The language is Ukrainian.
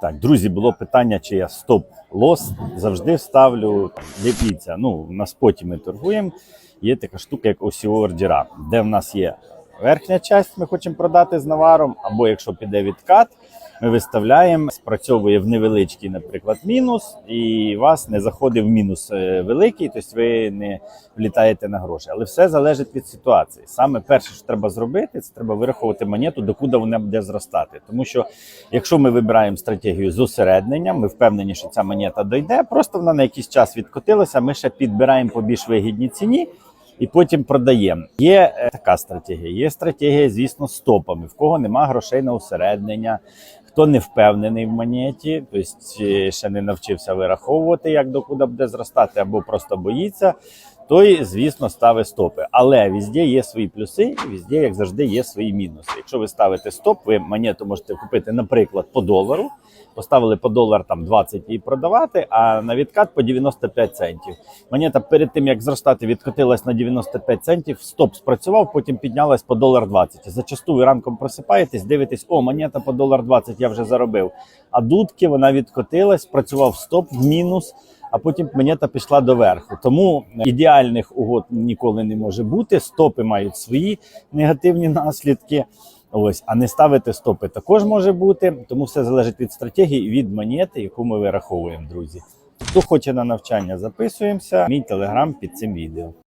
Так, друзі, було питання, чи я стоп-лос завжди ставлю. Дивіться, ну на споті ми торгуємо. Є така штука, як осі ордера, де в нас є верхня частина, ми хочемо продати з наваром, або якщо піде відкат, ми виставляємо, спрацьовує в невеличкий, наприклад, мінус, і вас не заходить в мінус е, великий, тобто ви не влітаєте на гроші. Але все залежить від ситуації. Саме перше, що треба зробити, це треба вираховувати монету, докуди вона буде зростати. Тому що якщо ми вибираємо стратегію з усереднення, ми впевнені, що ця монета дойде, просто вона на якийсь час відкотилася, ми ще підбираємо по більш вигідній ціні. І потім продаємо. Є е, така стратегія. Є стратегія, звісно, з стопами. В кого нема грошей на усереднення, хто не впевнений в монеті, тобто ще не навчився вираховувати, як до куди буде зростати, або просто боїться, той, звісно, ставить стопи. Але везде є свої плюси, і везде, як завжди, є свої мінуси. Якщо ви ставите стоп, ви монету можете купити, наприклад, по долару. Поставили по долар там 20 і продавати, а на відкат по 95 центів. Монета перед тим як зростати, відкотилась на 95 центів. Стоп спрацював, потім піднялась по долар 20. Зачасту ви ранком просипаєтесь, дивитесь, о, монета по долар 20 я вже заробив. А дудки вона відкотилась, працював стоп в мінус. А потім монета пішла доверху. Тому ідеальних угод ніколи не може бути. Стопи мають свої негативні наслідки. Ось, а не ставити стопи також може бути. Тому все залежить від стратегії і від монети, яку ми вираховуємо, друзі. Хто хоче на навчання, записуємося. Мій телеграм під цим відео.